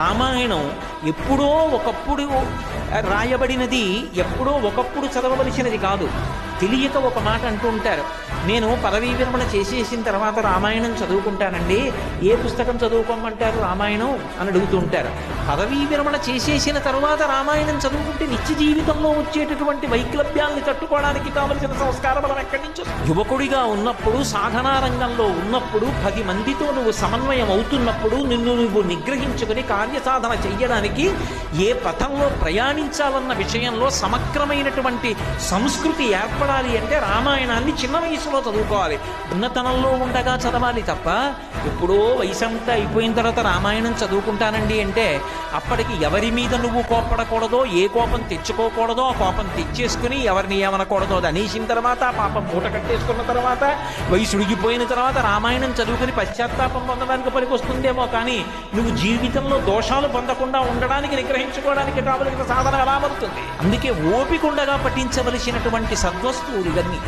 రామాయణం ఎప్పుడో ఒకప్పుడు రాయబడినది ఎప్పుడో ఒకప్పుడు చదవవలసినది కాదు. తెలియక ఒక మాట అంటూ ఉంటారు. నేను పదవీ విరమణ చేసేసిన తర్వాత రామాయణం చదువుకుంటానండి. ఏ పుస్తకం చదువుకోమంటారు రామాయణం అని అడుగుతూ ఉంటారు. పదవీ విరమణ చేసేసిన తర్వాత రామాయణం చదువుకుంటే నిత్య జీవితంలో వచ్చేటటువంటి వైక్లభ్యాల్ని తట్టుకోవడానికి కావలసిన సంస్కార బలం ఎక్కడి నుంచి యువకుడిగా ఉన్నప్పుడు సాధనా రంగంలో ఉన్నప్పుడు పది మందితో నువ్వు సమన్వయం అవుతున్నప్పుడు నిన్ను నువ్వు నిగ్రహించుకుని కార్యసాధన చెయ్యడానికి ఏ పథంలో ప్రయాణించాలన్న విషయంలో సమగ్రమైనటువంటి సంస్కృతి చదవాలి అంటే రామాయణాన్ని చిన్న వయసులో చదువుకోవాలి. ఉన్నతనంలో ఉండగా చదవాలి తప్ప ఎప్పుడో వయసంతా అయిపోయిన తర్వాత రామాయణం చదువుకుంటానండి అంటే అప్పటికి ఎవరి మీద నువ్వు కోపడకూడదో ఏ కోపం తెచ్చుకోకూడదో ఆ కోపం తెచ్చేసుకుని ఎవరిని ఏమనకూడదో అది అనేసిన తర్వాత ఆ పాపం మూట కట్టేసుకున్న తర్వాత వయసు ఉడిగిపోయిన తర్వాత రామాయణం చదువుకుని పశ్చాత్తాపం పొందడానికి పనికొస్తుందేమో కానీ నువ్వు జీవితంలో దోషాలు పొందకుండా ఉండడానికి నిగ్రహించుకోవడానికి కావలసిన సాధన ఎలా పడుతుంది అందుకే ఓపికండగా పఠించవలసినటువంటి సద్వస్తువులు ఇవన్నీ